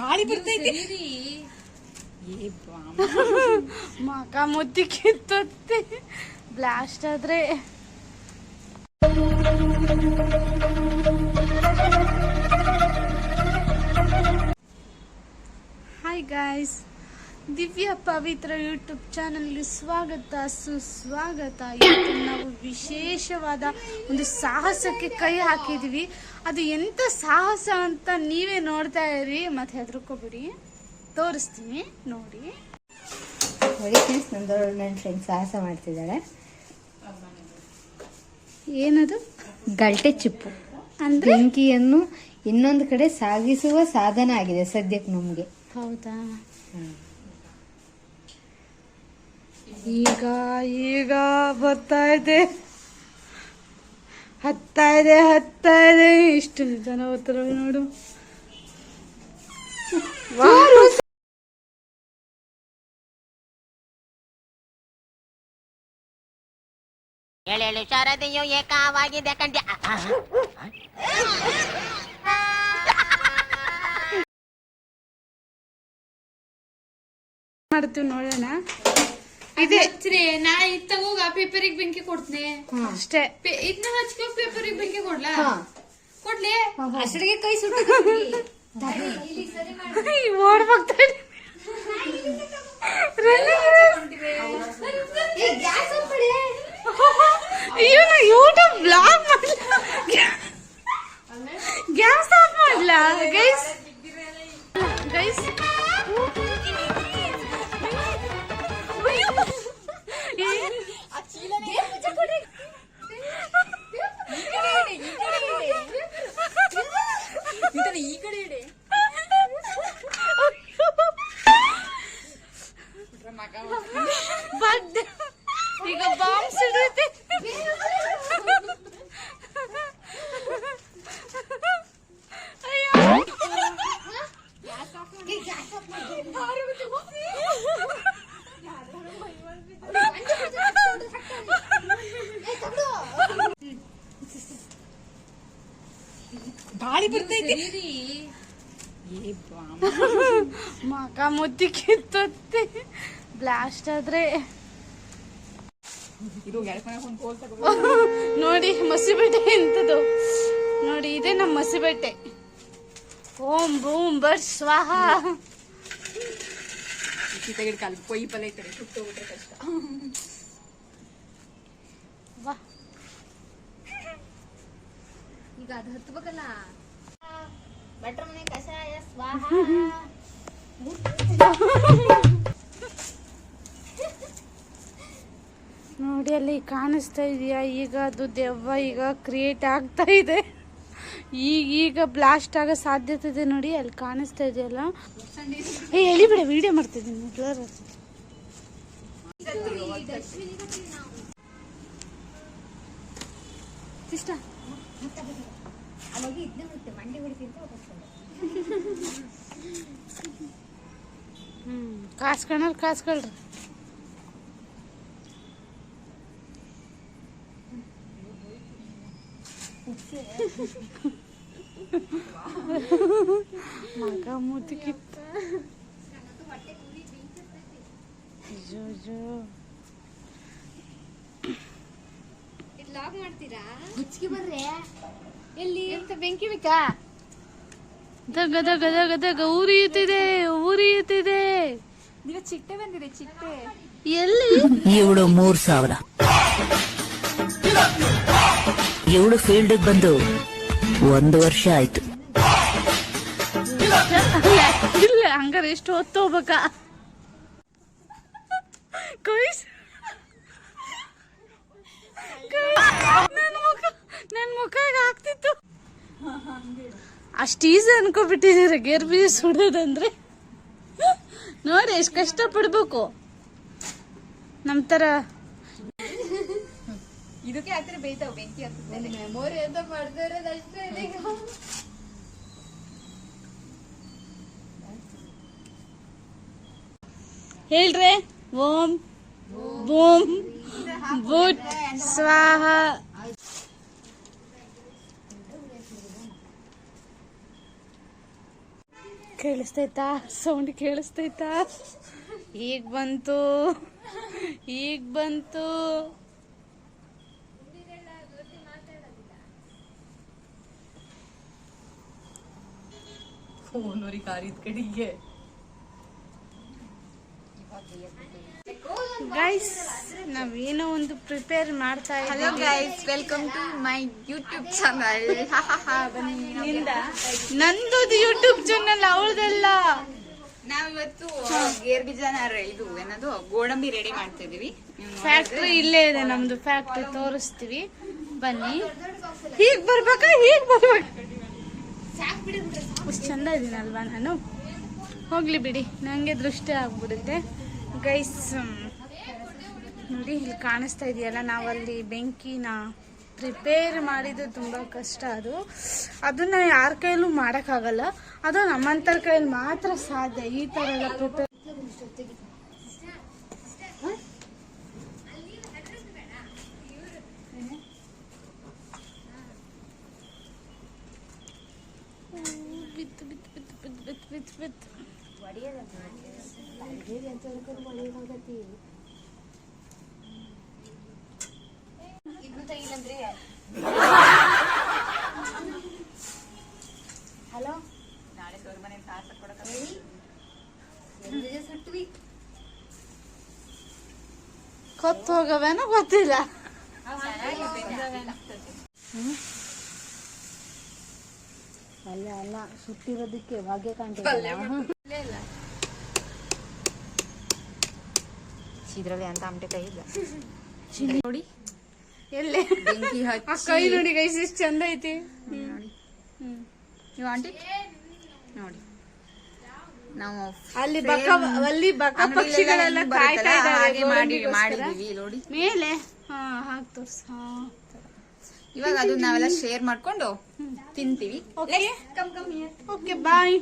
ಗಾಳಿ ಬರ್ತೈತಿ. ಮಕ ಮುದ್ದಿ ಕಿತ್ತೆ ಬ್ಲಾಸ್ಟ್ ಆದ್ರೆ. Hi guys Divya Pavitra YouTube ಚಾನಲ್ಗೆ ಸ್ವಾಗತ ಸುಸ್ವಾಗತ. ಇವತ್ತು ನಾವು ವಿಶೇಷವಾದ ಒಂದು ಸಾಹಸಕ್ಕೆ ಕೈ ಹಾಕಿದ್ವಿ. ಅದು ಎಂತ ಸಾಹಸ ಅಂತ ನೀವೇ ನೋಡ್ತಾ ಇರಿ. ಮತ್ತೆ ಹೆದರ್ಕೋಬಿಡಿ. ತೋರಿಸ್ತೀನಿ ನೋಡಿ. ನನ್ನ ಫ್ರೆಂಡ್ ಸಾಹಸ ಮಾಡ್ತಿದ್ದಾಳೆ ಏನದು? ಗಲ್ಟೆ ಚಿಪ್ಪು. ಅಂದ್ರೆ? ಬೆಂಕಿಯನ್ನು ಇನ್ನೊಂದು ಕಡೆ ಸಾಗಿಸುವ ಸಾಧನ ಆಗಿದೆ ಸದ್ಯಕ್ಕೆ ನಮಗೆ. ಹೌದಾ? ಈಗ ಈಗ ಬರ್ತಾ ಇದೆ. ಹತ್ತಾ ಇದೆ ಹತ್ತಾ ಇದೆ. ಇಷ್ಟು ಜನ ಬರ್ತಾರೆ ನೋಡು. ಎಳೆಳು ಶಾರದೆಯು ಏಕವಾಗಿದೆ ಕಂಡ್ಯ. ಮಾಡ್ತೀವಿ ನೋಡೋಣ. ಇದೆ ನಾ ಇದ್ ತಗೋಗ ಪೇಪರಿಗೆ ಬೆಂಕಿ ಕೊಡ್ತೀನಿ ಅಷ್ಟೇ ಇದನ್ನ ಹಚ್ಕೋ ಪೇಪರಿಗೆ ಬೆಂಕಿ ಕೊಡ್ಲಾ ಕೊಡ್ಲಿ ಅಷ್ಟರಿಗೆ ಕೈ ಸುಟ್ಟು ಓಡ್ಬೋಗ್ತಾ ಇದೆ ಬಡ್ ಈಗ ಬಾಂಬ್ ಸಿಡುತ್ತೆ ಗಾಳಿ ಬರ್ತೈತಿ ಏ ಬಾಮ. ಮಕ ಮುದ್ದಿ ಕಿತ್ತತ್ತೆ ಬ್ಲಾಸ್ಟ್ ಆದ್ರೆ ಇದು ಎಳ್ಕೊಳಕ್ ಒಂದ್ ಕೋಲ್ ತಗೋ ನೋಡಿ ಮಸಿಬೆಟ್ಟೆ ಎಂತದು? ನೋಡಿ ಇದೆ ನಮ್ಮ ಮಸಿಬೆಟ್ಟೆ ಓಂ ಬೂಮ್ ಬರ್ ಸ್ವಾಹ. ಈ ತೆಗೆದು ಕಾಲ್ ಕೊಯ್ ಪಲ್ಯ ಈ ಕಡೆ ಸುಟ್ಟೋಗ್ಬಿಟ್ರೆ ಕಷ್ಟ. ವಾ. ಈಗ ಅದು ಹತ್ಬೇಕಲ್ಲ? ಭಟ್ರ ಮನೆ ಕಷಾಯ ಸ್ವಾಹ. ಅಲ್ಲಿ ಕಾಣಿಸ್ತಾ ಇದೆಯಾ? ಈಗ ಅದು ದೆವ್ವ, ಈಗ ಕ್ರಿಯೇಟ್ ಆಗ್ತಾ ಇದೆ. ಈಗ ಈಗ ಬ್ಲಾಸ್ಟ್ ಆಗೋ ಸಾಧ್ಯತೆ ಇದೆ ನೋಡಿ, ಅಲ್ಲಿ ಕಾಣಿಸ್ತಾ ಇದೆಯಲ್ಲ ಏ ಬಿಡ ವಿಡಿಯೋ ಮಾಡ್ತಿದ್ದೀನಿ ಹ್ಮ್ ಕಾಸ್ಕೊಳರ್. ಮಗ ಮುದುಕಿತ್ತು ಜೋ ಲಾಗ್ ಮಾಡ್ತೀರಾ ಹುಚ್ಚಿಗೆ ಬಂದ್ರೆ ಎಲ್ಲಿ ಎಂತ ಬೆಂಕಿ ಬೇಕಾ ದಗ ದಗ ದಗ ದಗ ಉರಿಯುತ್ತಿದೆ ಉರಿಯುತ್ತಿದೆ ನೀವು ಚಿಟ್ಟೆ ಬಂದಿದೆ ಚಿಟ್ಟೆ ಎಲ್ಲಿ ಇವಳು ಮೂರ್ ಸಾವಿರ. ಇವಳು ಫೀಲ್ಡ್ ಬಂದು ಒಂದು ವರ್ಷ ಆಯ್ತು. ಇಲ್ಲ ಹಂಗಾರೆ ಎಷ್ಟು ಹೊತ್ತು ಹೋಗ್ಬೇಕಾ? ಕೊಯ್ಸ್. ನನ್ನ ಮುಖ ನನ್ನ ಮುಖ ಈಗ ಆಗ್ತಿತ್ತು. ಅಷ್ಟು ಈಸಿ ಅನ್ಕೋಬಿಟ್ಟಿದ್ದೀರ ಗೇರ್ ಬೀಜ ಸುಡೋದಂದ್ರೆ ನೋಡಿ, ಎಷ್ಟು ಕಷ್ಟ ಪಡ್ಬೇಕು ನಮ್ಮ ಥರ ಇದಕ್ಕೆ ಹತ್ತಿರ ಬೇಯ್ತಾವ ಬೆಂಕಿ ಹತ್ತಿರ ಮೆಮೊರಿ ಅಂತ ಮಾಡ್ತಾ ಇರೋದು ಅಷ್ಟೇ ಈಗ ಹೇಳ್ರಿ ಓಂ ಬೂಮ್ ಬುಟ್ ಸ್ವಾಹ ಕೇಳಿಸ್ತೈತಾ ಸೌಂಡ್ ಕೇಳಿಸ್ತೈತಾ ಈಗ ಬಂತು ಈಗ ಬಂತು ಗೈಸ್ ನಾವೇನೋ ಒಂದು ಪ್ರಿಪೇರ್ ಮಾಡ್ತಾ ಹಲೋ ಇದ್ದೀವಿ. Guys welcome to my YouTube channel ಬನ್ನಿ ನಂದು? ಯೂಟ್ಯೂಬ್ ಚಾನಲ್ ಅವಳದಲ್ಲ. ನಾವಿವತ್ತು ಗೇರ್ ಬೀಜನ ಇದು ಏನದು ಗೋಡಂಬಿ ರೆಡಿ ಮಾಡ್ತಾ ಇದೀವಿ. ನೀವು ಫ್ಯಾಕ್ಟ್ರಿ ಇಲ್ಲೇ ಇದೆ ನಮ್ದು ಫ್ಯಾಕ್ಟ್ರಿ ತೋರಿಸ್ತೀವಿ. ಬನ್ನಿ. ಹೀಗ್ ಬರ್ಬೇಕಾ? ಹೀಗ್ ಬರ್ಬೇಕು? ಅಷ್ಟು ಚಂದ ಇದ್ದೀನಲ್ವಾ ನಾನು? ಹೋಗ್ಲಿ ಬಿಡಿ ನನಗೆ ದೃಷ್ಟಿ ಆಗ್ಬಿಡುತ್ತೆ. ಗೈಸ್ ನೋಡಿ, ಇಲ್ಲಿ ಕಾಣಿಸ್ತಾ ಇದೆಯಲ್ಲ, ನಾವಲ್ಲಿ ಬೆಂಕಿನ ಪ್ರಿಪೇರ್ ಮಾಡಿದ್ದು ತುಂಬ ಕಷ್ಟ ಅದು. ಅದನ್ನ ಯಾರ ಕೈಯಲ್ಲೂ ಮಾಡೋಕ್ಕಾಗಲ್ಲ. ಅದು ನಮ್ಮಂತರ ಕೈಯಲ್ಲಿ ಮಾತ್ರ ಸಾಧ್ಯ ಈ ಥರ ಎಲ್ಲ ಪ್ರಿಪೇರ್ ಬಿತ್ತು. With hello? ನಾಳೆ ತವ್ರ ಮನೆ ಸಾಸ ಕೊಡಕ ಕೊತ್ತು ಹೋಗವೇನೋ ಗೊತ್ತಿಲ್ಲ. ಅಲ್ಲ ಅಲ್ಲ ಸುಟ್ಟಿರೋದಕ್ಕೆ ಹೊಗೆ ಕಾಣ್ತಿಲ್ಲ ಇದರಲ್ಲಿ ಅಂತ ಆಮಟೆ ಕೈ ಇಲ್ಲ. ನೋಡಿ. ಎಲ್ಲೇ? ಬೆಂಕಿ ಹಚ್ಚಿ ಕೈ ನೋಡಿ ಗೈಸ್ ಎಷ್ಟು ಚಂದ ಐತಿ. ನೋಡಿ. ನೀವು ಆಂಟಿ? ನೋಡಿ. ನಾವು ಅಲ್ಲಿ ಬಕ ಅಲ್ಲಿ ಬಕ ಪಕ್ಷಿಗಳೆಲ್ಲ ಕಾಯ್ತಾ ಇದ್ದಾರೆ ಹಾಗೆ ಮಾಡಿ ಮಾಡಿದೀವಿ ನೋಡಿ. ಮೇಲೆ? ಹಾ ಹಾಕ್ ತೋರ್ಸ್. ಹಾ. ಇವಾಗ ಅದು ನಾವೆಲ್ಲ ಶೇರ್ ಮಾಡ್ಕೊಂಡು ತಿಂತೀವಿ. Okay okay bye